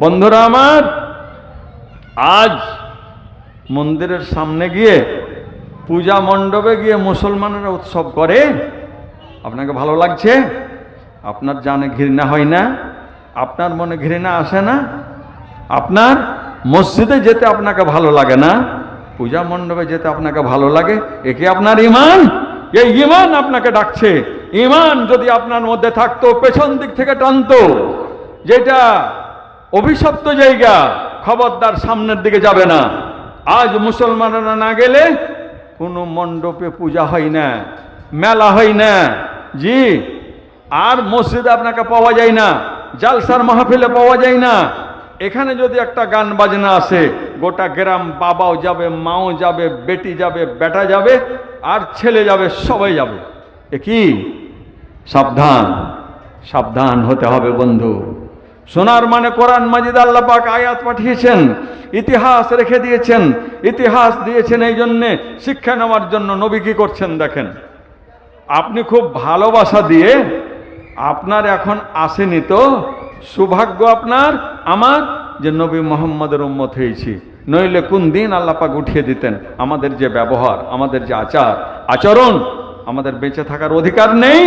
বন্ধুরা আমার, আজ মন্দিরের সামনে গিয়ে, পূজা মণ্ডপে গিয়ে মুসলমানেরা উৎসব করে। আপনাকে ভালো লাগছে? আপনার জানে ঘৃণা হয় না? আপনার মনে ঘৃণা আসে না? আপনার মসজিদে যেতে আপনাকে ভালো লাগে না? পূজা মণ্ডপে যেতে আপনাকে ভালো লাগে? একে আপনার ইমান? এই ইমান আপনাকে ডাকছে। ইমান যদি আপনার মধ্যে থাকতো, পেছন দিক থেকে টানতো। যেটা অভিশপ্ত জায়গা খবরদার সামনের দিকে যাবে না। আজ মুসলমানরা না গেলে কোনো মণ্ডপে পূজা হয় না, মেলা হয় না। জি, আর মসজিদে আপনাকে পাওয়া যায় না, জালসার মাহফিলে পাওয়া যায় না। এখানে যদি একটা গান বাজনা আসে, গোটা গ্রাম বাবাও যাবে, মাও যাবে, বেটি যাবে, বেটা যাবে, আর ছেলে যাবে, সবাই যাবে। এ কি? সাবধান সাবধান হতে হবে বন্ধু। সোনার মানে কোরআন মাজিদ আল্লাহ পাক আয়াত পাঠিয়েছেন, ইতিহাস রেখে দিয়েছেন, ইতিহাস দিয়েছেন এই জন্যে শিক্ষা নেওয়ার জন্য নবী কি করছেন দেখেন। আপনি খুব ভালোবাসা দিয়ে আপনার এখন আসেনি তো, সৌভাগ্য আপনার, আমার যে নবী মোহাম্মদের উম্মত হয়েছি। নইলে কোন দিন আল্লাপাক উঠিয়ে দিতেন আমাদের যে ব্যবহার, আমাদের যে আচার, আচরণ, আমাদের বেঁচে থাকার অধিকার নেই।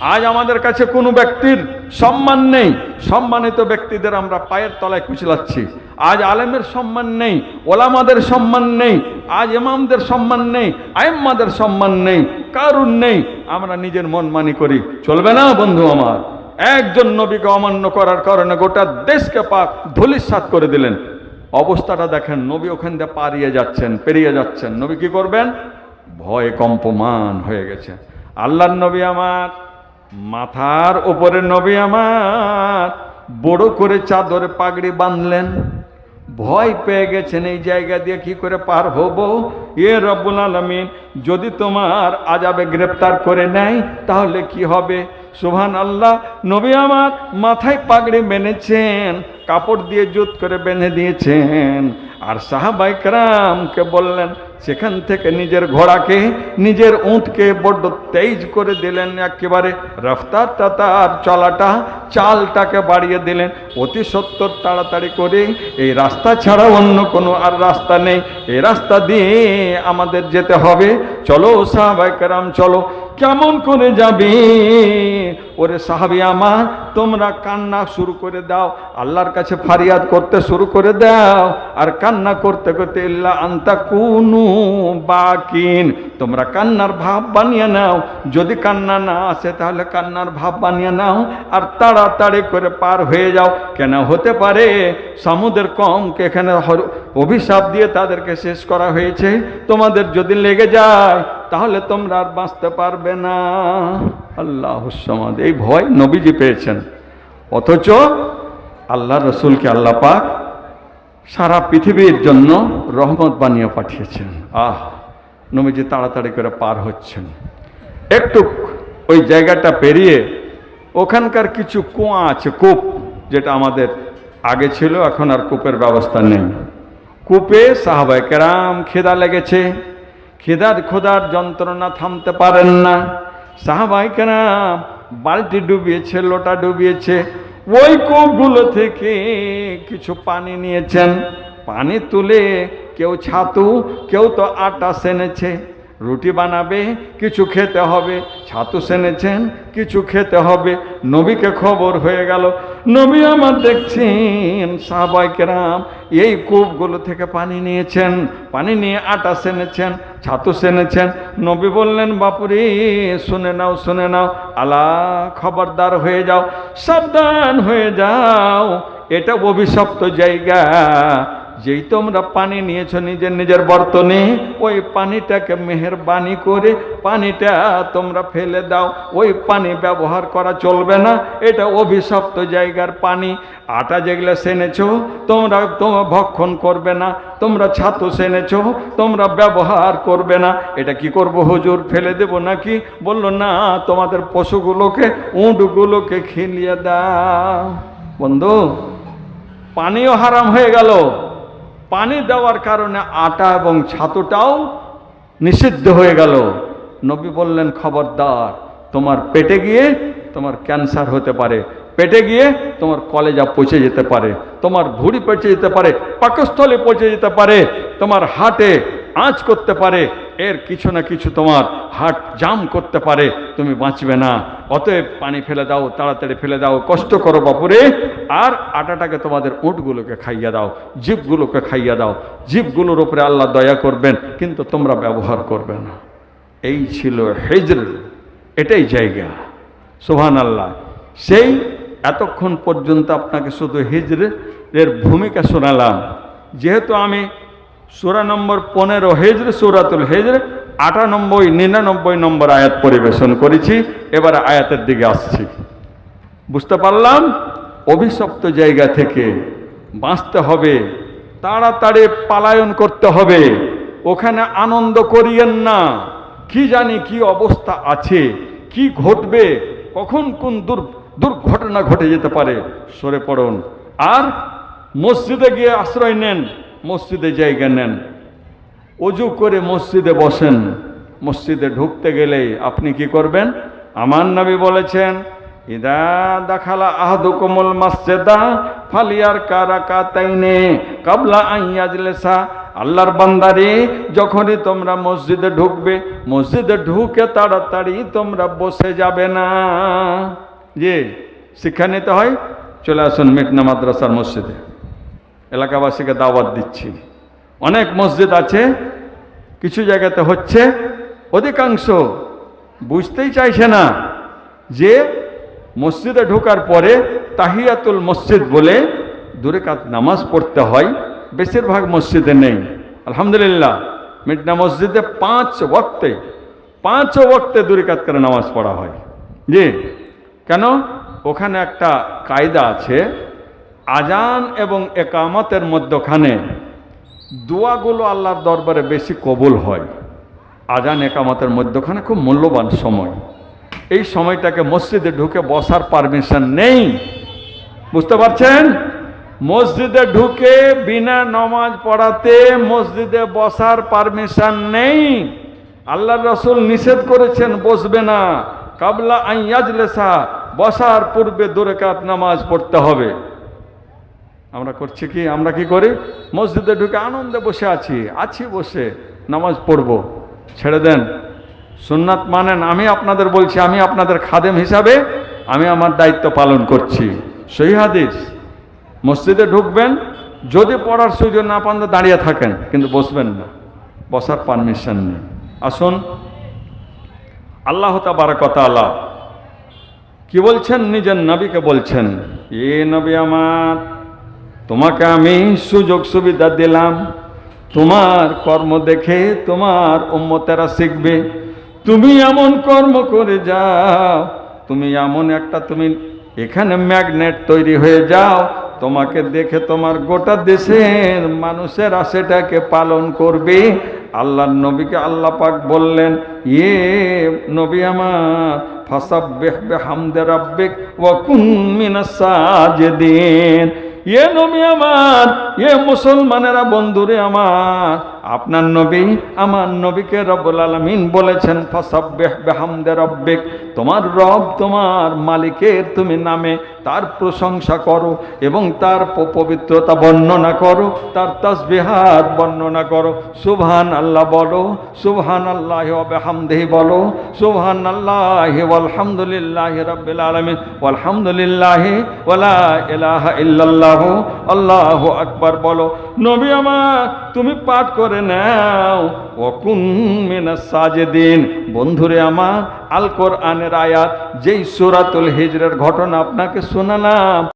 আজ আমাদের কাছে কোনো ব্যক্তির সম্মান নেই। সম্মানিত ব্যক্তিদের আমরা পায়ের তলায় কুচলাচ্ছি। আজ আলেমের সম্মান নেই, ওলামাদের সম্মান নেই, আজ এমামদের সম্মান নেই আয়েম্মাদের সম্মান নেই, কারুর নেই। আমরা নিজের মন মানি করি। চলবে না, বন্ধু আমার। একজন নবীকে অমান্য করার কারণে গোটা দেশকে পা ধুলিসাৎ করে দিলেন। অবস্থাটা দেখেন, নবী ওখান দিয়ে পারিয়ে যাচ্ছেন, পেরিয়ে যাচ্ছেন। নবী কি করবেন? ভয় কম্পমান হয়ে গেছে। আল্লাহর নবী আমার মাথার উপরে নবী আমার বড় করে চাদরে পাগড়ি বাঁধলেন। ভয় পেয়ে গেছেন এই জায়গা দিয়ে কি করে পার হব? এ রব্বুল আলমিন, যদি তোমার আজাবে গ্রেপ্তার করে নেয়, তাহলে কি হবে? সুবহান আল্লাহ নবী আমার মাথায় পাগড়ি বেঁধেছেন কাপড় দিয়ে জুত করে বেঁধে দিয়েছেন। আর সাহাবাইকরামকে বললেন, সেখান থেকে নিজের ঘোড়াকে, নিজের উঁটকে বড্ড তেজ করে দিলেন, একেবারে রফতারটা তার চলাটা, চালটাকে বাড়িয়ে দিলেন। অতি সত্তর তাড়াতাড়ি করে এই রাস্তা ছাড়া অন্য কোনো আর রাস্তা নেই। এই রাস্তা দিয়ে আমাদের যেতে হবে। চলো সাহাবাইকরাম চলো। কেমন করে যাবে? ওরে সাহাবি আমার, তোমরা কান্না শুরু করে দাও। আল্লাহর কাছে ফারিয়াদ করতে শুরু করে দাও। আর কান্না করতে করতে আন্তা কুনু বাকিন। তোমরা কান্নার ভাব বানিয়ে নাও। যদি কান্না না আসে, তাহলে কান্নার ভাব বানিয়ে নাও আর তাড়াতাড়ি করে পার হয়ে যাও। কেন? হতে পারে সামুদের কমকে এখানে অভিশাপ দিয়ে তাদেরকে শেষ করা হয়েছে। তোমাদের যদি লেগে যায়, তাহলে তোমরা আর বাঁচতে পারবে না। আল্লাহ এই ভয় নবীজি পেয়েছেন। অথচ আল্লাহ রসুলকে আল্লাহ পাক সারা পৃথিবীর জন্য রহমত বানিয়ে পাঠিয়েছেন। আহ, নবীজি তাড়াতাড়ি করে পার হচ্ছেন। একটু ওই জায়গাটা পেরিয়ে ওখানকার কিছু কুয়া আছে, কূপ, যেটা আমাদের আগে ছিল, এখন আর কূপের ব্যবস্থা নেই। কূপে সাহাবাই কেরাম খেদা লেগেছে। খিদার খোদার যন্ত্রণা থামতে পারেন না। সাহাবাই কেরাম বালতি ডুবিয়েছে, লোটা ডুবিয়েছে। ওই কূপগুলো থেকে কিছু পানি নিয়েছেন। পানি তুলে কেউ ছাতু কেউ তো আটা সেনেছে। রুটি বানাবে, কিছু খেতে হবে। ছাতু সেনেছেন, কিছু খেতে হবে। নবীকে খবর হয়ে গেল, নবী আমার দেখছেন সাহবাইকেরাম এই কূপগুলো থেকে পানি নিয়েছেন, পানি নিয়ে আটা সেনেছেন, ছাতু সেনেছেন। নবী বললেন, বাপুরে, শুনে নাও শুনে নাও আলা খবরদার হয়ে যাও, সাবধান হয়ে যাও। এটা অভিশপ্ত জায়গা। যেই তোমরা পানি নিয়েছো নিজের নিজের বর্তনে, ওই পানিটাকে মেহরবানি করে পানিটা তোমরা ফেলে দাও। ওই পানি ব্যবহার করা চলবে না, এটা অভিশপ্ত জায়গার পানি। আটা যেগুলো সেনেছো, তোমরা তোমরা ভক্ষণ করবে না, তোমরা ছাতু সেনেছো, তোমরা ব্যবহার করবে না। এটা কি করব হুজুর, ফেলে দেব নাকি? বলল, না, তোমাদের পশুগুলোকে, উঁটগুলোকে খেলিয়ে দাও। বন্ধু, পানিও হারাম হয়ে গেল। পানি দেওয়ার কারণে আটা এবং ছাতুটাও নিষিদ্ধ হয়ে গেল। নবী বললেন, খবরদার, তোমার পেটে গিয়ে তোমার ক্যান্সার হতে পারে, পেটে গিয়ে তোমার কলেজা পচে যেতে পারে, তোমার ভুঁড়ি পচে যেতে পারে, পাকস্থলে পচে যেতে পারে, তোমার হাটে আঁচ করতে পারে, এর কিছু না কিছু তোমার হাট জাম করতে পারে, তুমি বাঁচবে না। অতএব পানি ফেলে দাও, তাড়াতাড়ি ফেলে দাও, কষ্ট করো বাপুরে। আর আটাটাকে তোমাদের উঁটগুলোকে খাইয়া দাও, জীবগুলোকে খাইয়া দাও। জীবগুলোর উপরে আল্লাহ দয়া করবেন, কিন্তু তোমরা ব্যবহার করবে না। এই ছিল হেজর, এটাই জায়গা। সোহান আল্লাহ সেই এতক্ষণ পর্যন্ত আপনাকে শুধু হিজরের ভূমিকা শোনালাম। যেহেতু আমি সুরা নম্বর পনেরো হেজর, সুরাতুল হেজর আটানব্বই, নিরানব্বই নম্বর আয়াত পরিবেশন করেছি। এবার আয়াতের দিকে আসছি। বুঝতে পারলাম? অভিশপ্ত জায়গা থেকে বাঁচতে হবে, তাড়াতাড়ি পালায়ন করতে হবে। ওখানে আনন্দ করিয়েন না। কি জানি কি অবস্থা আছে, কি ঘটবে, কখন কোন দুর, দুর্ঘটনা ঘটে যেতে পারে, সরে পড়ুন। আর মসজিদে গিয়ে আশ্রয় নেন, মসজিদে জায়গা নেন। অজু করে মসজিদে বসেন। মসজিদে ঢুকতে গেলেই আপনি কি করবেন? আমার নবী বলেছেন, ইদা দেখালা আহাদু কোমল মাসজেদা ফালিয়ার কারা কাতাইনে কাবলা আইয়াজলেসা আল্লাহর বান্দারে, যখনই তোমরা মসজিদে ঢুকবে, মসজিদে ঢুকে তাড়াতাড়ি তোমরা বসে যাবে না। যে শিক্ষা নিতে হয়, চলে আসুন মেঘনা মাদ্রাসার মসজিদে। এলাকাবাসীকে দাওয়াত দিচ্ছি। অনেক মসজিদ আছে কিছু জায়গাতে হচ্ছে, অধিকাংশ বুঝতেই চাইছে না যে মসজিদে ঢোকার পরে তাহিয়াতুল মসজিদ বলে দূরে কাত নামাজ পড়তে হয়, বেশিরভাগ মসজিদে নেই। আলহামদুলিল্লাহ মিটনা মসজিদে পাঁচ ওয়াক্তে পাঁচ ওয়াক্তে দূরে কাত করে নামাজ পড়া হয়। জি, কেন? ওখানে একটা কায়দা আছে, আজান এবং একামতের মধ্যখানে দোয়াগুলো আল্লাহর দরবারে বেশি কবুল হয়। আজান একামতের মধ্যখানে খুব মূল্যবান সময়। এই সময়টাকে মসজিদে ঢুকে বসার পারমিশন নেই। বুঝতে পারছেন? মসজিদে ঢুকে বিনা নমাজ পড়াতে মসজিদে বসার পারমিশন নেই। আল্লাহ রসুল নিষেধ করেছেন, বসবে না। কাবলা আইয়াজলেসা বসার পূর্বে দুরেকাত নামাজ পড়তে হবে। আমরা করছি কি? আমরা কি করি? মসজিদে ঢুকে আনন্দে বসে আছি আছি বসে নামাজ পড়ব। ছেড়ে দেন। সুন্নাত মানেন, আমি আপনাদের বলছি, আমি আপনাদের খাদেম হিসাবে আমি আমার দায়িত্ব পালন করছি। সহি হাদিস। মসজিদে ঢুকবেন, যদি পড়ার সুযোগ না পান দাঁড়িয়ে থাকেন, কিন্তু বসবেন না। বসার পারমিশন নেই। আসুন। আল্লাহ তাবারকতা আল্লাহ কি বলছেন? নিজের নবীকে বলছেন, এ নবী আমার তোমাকে আমি সুযোগ সুবিধা দিলাম। তোমার কর্ম দেখে তোমার উম্মতেরা শিখবে। তুমি এমন কর্ম করে যাও, তুমি এমন একটা তুমি এখানে ম্যাগনেট তৈরি হয়ে যাও, তোমাকে দেখে তোমার গোটা দেশের মানুষেরা সেটাকে পালন করবে। আল্লাহর নবীকে আল্লাহ পাক বললেন ইয়ে নবী আমার, ফাসাব্বিহ বিহামদি রাব্বিক ওয়া কুন মিনাস সাজিদিন। ইয়ে নবী আমার ইয়ে মুসলমানেরা বন্ধুরে আমার, আপনার নবী আমার নবীকে রব্বুল আলামিন বলেছেন, ফাসাব্বিহ বিহামদি রাব্বিক, তোমার রব, তোমার মালিকের তুমি নামে তার প্রশংসা করো এবং তার পবিত্রতা বর্ণনা করো, তার তাসবিহাত বর্ণনা করো। সুবহান আল্লাহ বলো সুবহান আল্লাহ বেহামদেহি বলো সুবহান আল্লাহ আলহামদুলিল্লাহ রাব্বিল আলামিন আলহামদুলিল্লাহ ওয়ালা ইলাহা ইল্লাল্লাহ, আল্লাহু আকবার বলো, নবী আমার, তুমি পাঠ করে নাও ওকুন মিনাস সাজেদিন। বন্ধুরে আমার, আল কোরআনের আয়াত, যেই সূরাতুল হিজরের ঘটনা আপনাকে শোনালাম।